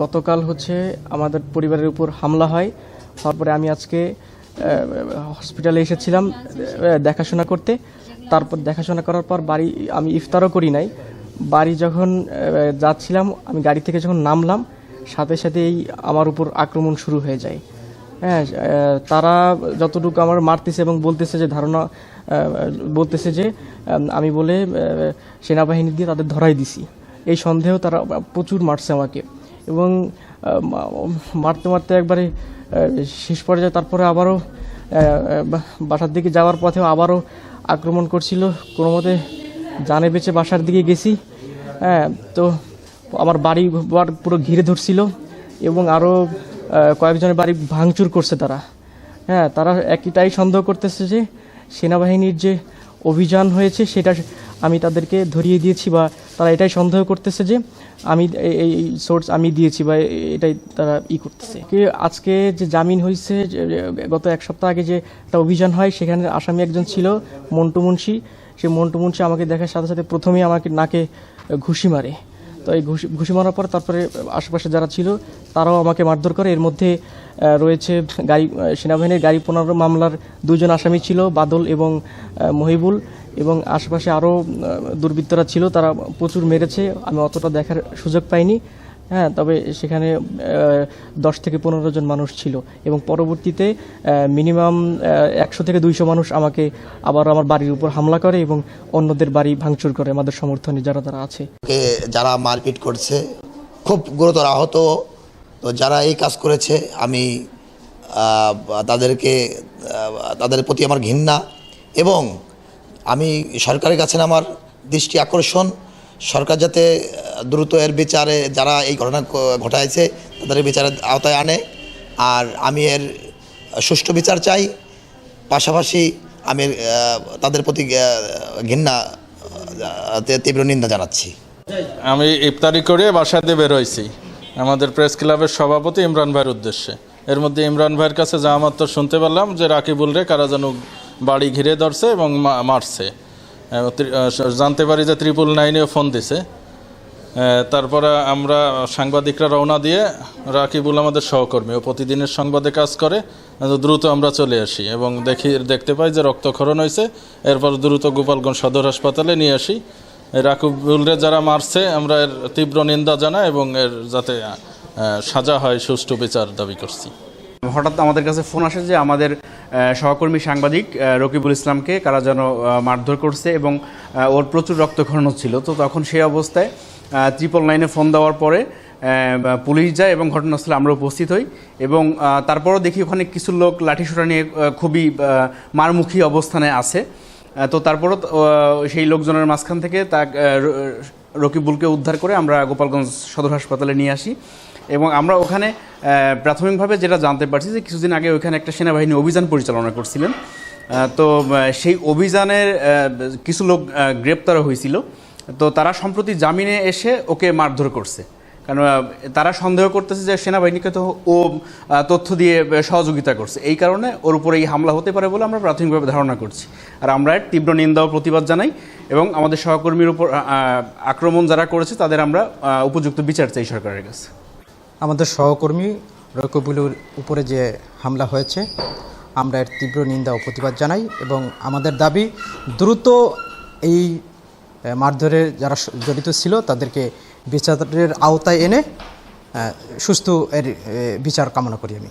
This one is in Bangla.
গতকাল হচ্ছে আমাদের পরিবারের উপর হামলা হয়। তারপরে আমি আজকে হসপিটালে এসেছিলাম দেখাশোনা করতে। তারপর দেখাশোনা করার পর বাড়ি আমি ইফতারও করি নাই। বাড়ি যখন যাচ্ছিলাম, আমি গাড়ি থেকে যখন নামলাম, সাথে সাথেই আমার উপর আক্রমণ শুরু হয়ে যায়। হ্যাঁ তারা যতটুকু আমার মারতেছে এবং বলতেছে যে ধারণা বলতেছে যে, আমি বলে সেনাবাহিনী দিয়ে তাদের ধরাই দিছি। এই সন্দেহ তারা প্রচুর মারছে আমাকে। এবং মারতে মারতে একবারে শেষ পর্যায়ে তারপরে আবারও বাসার দিকে যাওয়ার পথেও আবারও আক্রমণ করছিল। কোনো মতে জানে বেঁচে বাসার দিকে গেছি। হ্যাঁ তো আমার বাড়ি পুরো ঘিরে ধরছিল এবং আরও কয়েকজনের বাড়ি ভাঙচুর করছে তারা। হ্যাঁ তারা একটাই সন্দেহ করতেছে যে সেনাবাহিনীর যে অভিযান হয়েছে সেটা আমি তাদেরকে ধরিয়ে দিয়েছি বা তারা এটাই সন্দেহ করতেছে যে আমি এই- সোর্স আমি দিয়েছি বা এটাই তারা ই করতেছে। আজকে যে জামিন হয়েছে গত এক সপ্তাহ আগে যে একটা অভিযান হয়, সেখানে আসামি একজন ছিল, মন্টু মুন্সি। সে মন্টু মুন্সি আমাকে দেখার সাথে সাথে প্রথমেই আমাকে নাকে ঘুষি মারে। তো এই ঘুষি ঘুষি মারার পর তারপরে আশেপাশে যারা ছিল, তারাও আমাকে মারধর করে। এর মধ্যে রয়েছে গাড়ি সেনাবাহিনীর গাড়ি পুনর মামলার দুজন আসামি ছিল, বাদল এবং মহিবুল। এবং আশেপাশে আরও দুর্বৃত্তরা ছিল, তারা প্রচুর মেরেছে। আমি অতটা দেখার সুযোগ পাইনি। হ্যাঁ তবে সেখানে দশ থেকে পনেরো জন মানুষ ছিল এবং পরবর্তীতে মিনিমাম একশো থেকে দুইশো মানুষ আমাকে আবার আমার বাড়ির উপর হামলা করে এবং অন্যদের বাড়ি ভাঙচুর করে আমাদের সমর্থনে যারা তারা আছে। যারা মারপিট করছে, খুব গুরুতর আহত, তো যারা এই কাজ করেছে, আমি তাদেরকে তাদের প্রতি আমার ঘৃণা এবং আমি সরকারের কাছে আমার দৃষ্টি আকর্ষণ, সরকার যাতে দ্রুত এর বিচারে যারা এই ঘটনা ঘটাইছে, তাদের বিচারের আওতায় আনে। আর আমি এর সুষ্ঠু বিচার চাই। পাশাপাশি আমি তাদের প্রতি ঘৃণা তীব্র নিন্দা জানাচ্ছি। আমি ইফতারি করে বাসাতে বেরোইছি আমাদের প্রেস ক্লাবের সভাপতি ইমরান ভাইয়ের উদ্দেশ্যে। এর মধ্যে ইমরান ভাইয়ের কাছে যা আমার তো শুনতে পারলাম যে রাকিবুল রে কারা যেন বাড়ি ঘিরে ধরছে এবং মারছে। জানতে পারি যে ত্রিপুল নাইনেও ফোন দিছে। তারপরে আমরা সাংবাদিকরা রওনা দিয়ে রাকিবুল আমাদের সহকর্মী ও প্রতিদিনের সংবাদে কাজ করে দ্রুত আমরা চলে আসি এবং দেখি, দেখতে পাই যে রক্তক্ষরণ হয়েছে। এরপর দ্রুত গোপালগঞ্জ সদর হাসপাতালে নিয়ে আসি। রাকিবুলরে যারা মারছে, আমরা এর তীব্র নিন্দা জানাই এবং এর যাতে সাজা হয় সুষ্ঠু বিচার দাবি করছি। হঠাৎ আমাদের কাছে ফোন আসে যে আমাদের সহকর্মী সাংবাদিক রকিবুল ইসলামকে কারা যেন মারধর করছে এবং ওর প্রচুর রক্তক্ষরণ ছিল তো তখন সেই অবস্থায় ট্রিপল নাইনে ফোন দেওয়ার পরে পুলিশ যায় এবং ঘটনাস্থলে আমরা উপস্থিত হই এবং তারপরও দেখি ওখানে কিছু লোক লাঠিসোটা নিয়ে খুবই মারমুখী অবস্থানে আছে। তো তারপরও সেই লোকজনের মাঝখান থেকে তা রকিবুলকে উদ্ধার করে আমরা গোপালগঞ্জ সদর হাসপাতালে নিয়ে আসি। এবং আমরা ওখানে প্রাথমিকভাবে যেটা জানতে পারছি যে কিছুদিন আগে ওখানে একটা সেনাবাহিনী অভিযান পরিচালনা করছিলেন। তো সেই অভিযানের কিছু লোক আহ, গ্রেপ্তার হয়েছিল। তো তারা সম্প্রতি জামিনে এসে ওকে মারধর করছে। কারণ তারা সন্দেহ করতেছে যে সেনাবাহিনীকে তো ও তথ্য দিয়ে সহযোগিতা করছে। এই কারণে ওর উপরে এই হামলা হতে পারে বলে আমরা প্রাথমিকভাবে ধারণা করছি। আর আমরা এর তীব্র নিন্দা ও প্রতিবাদ জানাই এবং আমাদের সহকর্মীর উপর আক্রমণ যারা করেছে তাদের আমরা উপযুক্ত বিচার চাই সরকারের কাছে। আমাদের সহকর্মী রকবুলুর উপরে যে হামলা হয়েছে, আমরা এর তীব্র নিন্দা ও প্রতিবাদ জানাই এবং আমাদের দাবি দ্রুত এই মারধরে যারা জড়িত ছিল তাদেরকে বিচারের আওতায় এনে সুস্থ এর বিচার কামনা করি আমি।